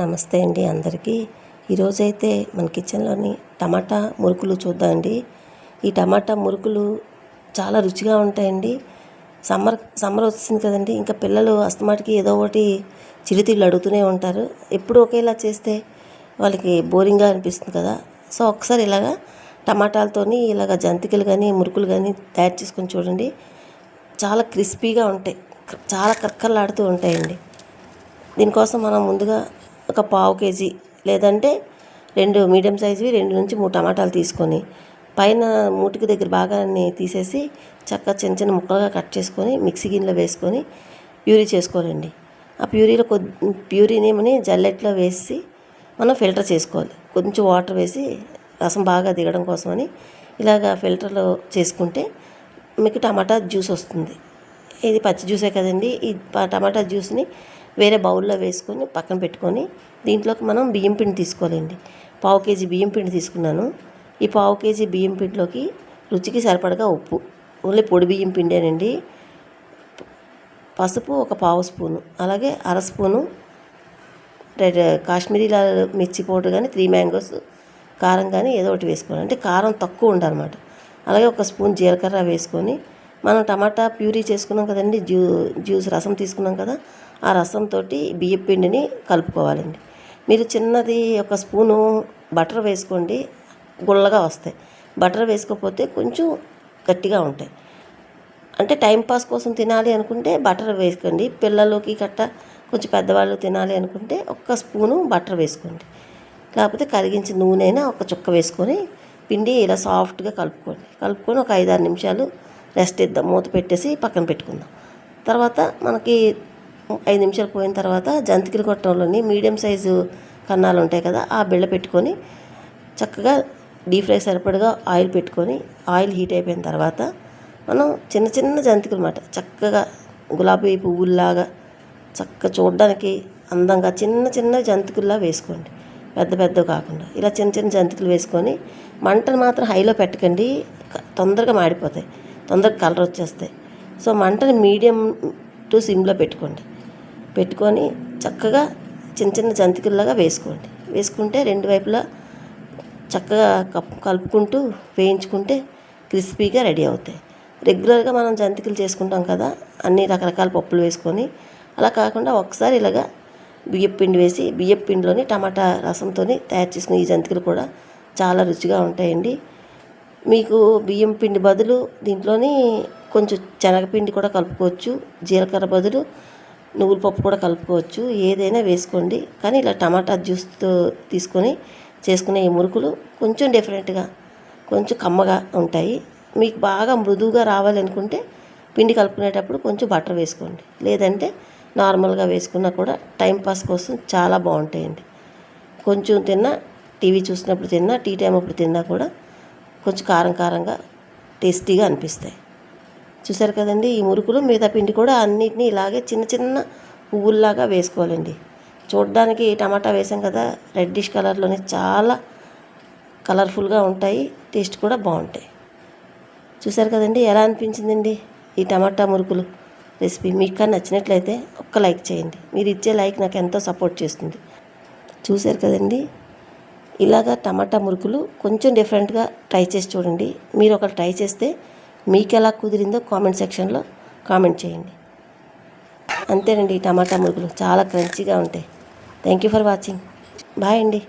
నమస్తే అండి అందరికీ. ఈరోజైతే మన కిచెన్లోని టమాటా మురుకులు చూద్దామండి. ఈ టమాటా మురుకులు చాలా రుచిగా ఉంటాయండి. సమ్మర్ సమ్మర్ వచ్చింది కదండి. ఇంకా పిల్లలు అస్తమాటికి ఏదో ఒకటి చిరుతిళ్ళు అడుగుతూనే ఉంటారు. ఎప్పుడు ఒకేలా చేస్తే వాళ్ళకి బోరింగ్గా అనిపిస్తుంది కదా. సో ఒకసారి ఇలాగా టమాటాలతోని ఇలాగ జంతికలు కానీ మురుకులు కానీ తయారు చేసుకొని చూడండి. చాలా క్రిస్పీగా ఉంటాయి. చాలా కక్కర్లాడుతూ ఉంటాయండి. దీనికోసం మనం ముందుగా ఒక పావు కేజీ లేదంటే రెండు మీడియం సైజువి రెండు నుంచి మూడు టమాటాలు తీసుకొని పైన మూటికి దగ్గర భాగాన్ని తీసేసి చక్కగా చిన్న చిన్న ముక్కలుగా కట్ చేసుకొని మిక్సీ గిన్నెలో వేసుకొని ప్యూరీ చేసుకోవాలండి. ఆ ప్యూరీలో కొద్ది ప్యూరీనేమని జల్లెట్లో వేసి మనం ఫిల్టర్ చేసుకోవాలి. కొంచెం వాటర్ వేసి రసం బాగా దిగడం కోసమని ఇలాగ ఫిల్టర్లో చేసుకుంటే మీకు టమాటా జ్యూస్ వస్తుంది. ఇది పచ్చి జ్యూసే కదండి. ఈ టమాటా జ్యూస్ని వేరే బౌల్లో వేసుకొని పక్కన పెట్టుకొని దీంట్లోకి మనం బియ్యం పిండి తీసుకోవాలండి. పావు కేజీ బియ్యం పిండి తీసుకున్నాను. ఈ పావు కేజీ బియ్యం పిండిలోకి రుచికి సరిపడగా ఉప్పు ఓన్లీ పొడి బియ్యం పిండేనండి. పసుపు ఒక పావు స్పూను అలాగే అర స్పూను రెడ్ కాశ్మీరీ మిర్చి పౌడర్ కానీ త్రీ మ్యాంగోస్ కారం కానీ ఏదో ఒకటి వేసుకోవాలి. అంటే కారం తక్కువ ఉండాలన్నమాట. అలాగే ఒక స్పూన్ జీలకర్ర వేసుకొని మనం టమాటా ప్యూరీ చేసుకున్నాం కదండి జ్యూ జ్యూస్ రసం తీసుకున్నాం కదా ఆ రసంతో బియ్యం పిండిని కలుపుకోవాలండి. మీరు చిన్నది ఒక స్పూను బటర్ వేసుకోండి గుల్లగా వస్తాయి. బటర్ వేసుకోకపోతే కొంచెం గట్టిగా ఉంటాయి. అంటే టైం పాస్ కోసం తినాలి అనుకుంటే బటర్ వేసుకోండి. పిల్లలకి గట్ట కొంచెం పెద్దవాళ్ళు తినాలి అనుకుంటే ఒక్క స్పూను బటర్ వేసుకోండి. లేకపోతే కరిగించిన నూనె అయినా ఒక చుక్క వేసుకొని పిండి ఇలా సాఫ్ట్గా కలుపుకోండి. కలుపుకొని ఒక ఐదారు నిమిషాలు రెస్ట్ ఇద్దాం మూత పెట్టేసి పక్కన పెట్టుకుందాం. తర్వాత మనకి ఐదు నిమిషాలు పోయిన తర్వాత జంతికలు కొట్టంలోని మీడియం సైజు కన్నాలు ఉంటాయి కదా ఆ బిళ్ళ పెట్టుకొని చక్కగా డీప్ ఫ్రై సరిపడగా ఆయిల్ పెట్టుకొని ఆయిల్ హీట్ అయిపోయిన తర్వాత మనం చిన్న చిన్న జంతికలు అన్నమాట. చక్కగా గులాబీ పువ్వుల్లాగా చక్కగా చూడడానికి అందంగా చిన్న చిన్న జంతికల్లా వేసుకోండి. పెద్ద పెద్ద కాకుండా. ఇలా చిన్న చిన్న జంతికలు వేసుకొని మంటను మాత్రం హైలో పెట్టకండి తొందరగా మాడిపోతాయి. తొందరగా కలర్ వచ్చేస్తాయి. సో మంటని మీడియం టు సిమ్లో పెట్టుకోండి. పెట్టుకొని చక్కగా చిన్న చిన్న జంతికల్లాగా వేసుకోండి. వేసుకుంటే రెండు వైపులా చక్కగా కప్ కలుపుకుంటూ వేయించుకుంటే క్రిస్పీగా రెడీ అవుతాయి. రెగ్యులర్గా మనం జంతికలు చేసుకుంటాం కదా అన్ని రకరకాల పప్పులు వేసుకొని. అలా కాకుండా ఒకసారి ఇలాగా బియ్యం పిండి వేసి బియ్యం పిండిలోని టమాటా రసంతో తయారు చేసుకున్న ఈ జంతికలు కూడా చాలా రుచిగా ఉంటాయండి. మీకు బియ్యం పిండి బదులు దీంట్లోని కొంచెం శనగపిండి కూడా కలుపుకోవచ్చు జీలకర్ర బదులు నువ్వుల పప్పు కూడా కలుపుకోవచ్చు ఏదైనా వేసుకోండి. కానీ ఇలా టమాటా జ్యూస్తో తీసుకొని చేసుకునే ఈ మురుకులు కొంచెం డిఫరెంట్గా కొంచెం కమ్మగా ఉంటాయి. మీకు బాగా మృదువుగా రావాలనుకుంటే పిండి కలుపుకునేటప్పుడు కొంచెం బటర్ వేసుకోండి. లేదంటే నార్మల్గా వేసుకున్నా కూడా టైం పాస్ కోసం చాలా బాగుంటాయండి. కొంచెం తిన్నా టీవీ చూసినప్పుడు తిన్నా టీ టైం అప్పుడు తిన్నా కూడా కొంచెం కారం కారంగా టేస్టీగా అనిపిస్తాయి. చూసారు కదండి ఈ మురుకులు మిగతా పిండి కూడా అన్నిటినీ ఇలాగే చిన్న చిన్న పువ్వుల్లాగా వేసుకోవాలండి. చూడడానికి టమాటా వేసాం కదా రెడ్డిష్ కలర్లోనే చాలా కలర్ఫుల్గా ఉంటాయి టేస్ట్ కూడా బాగుంటాయి. చూసారు కదండి ఎలా అనిపించిందండి ఈ టమాటా మురుకులు రెసిపీ? మీకు కానీ నచ్చినట్లయితే ఒక్క లైక్ చేయండి. మీరు ఇచ్చే లైక్ నాకు ఎంతో సపోర్ట్ చేస్తుంది. చూసారు కదండి ఇలాగా టమాటా మురుకులు కొంచెం డిఫరెంట్గా ట్రై చేసి చూడండి. మీరు ఒకటి ట్రై చేస్తే మీకు ఎలా కుదిరిందో కామెంట్ సెక్షన్లో కామెంట్ చేయండి. అంతేనండి టమాటా మురుకులు చాలా క్రంచీగా ఉంటాయి. Thank you for watching bye అండి.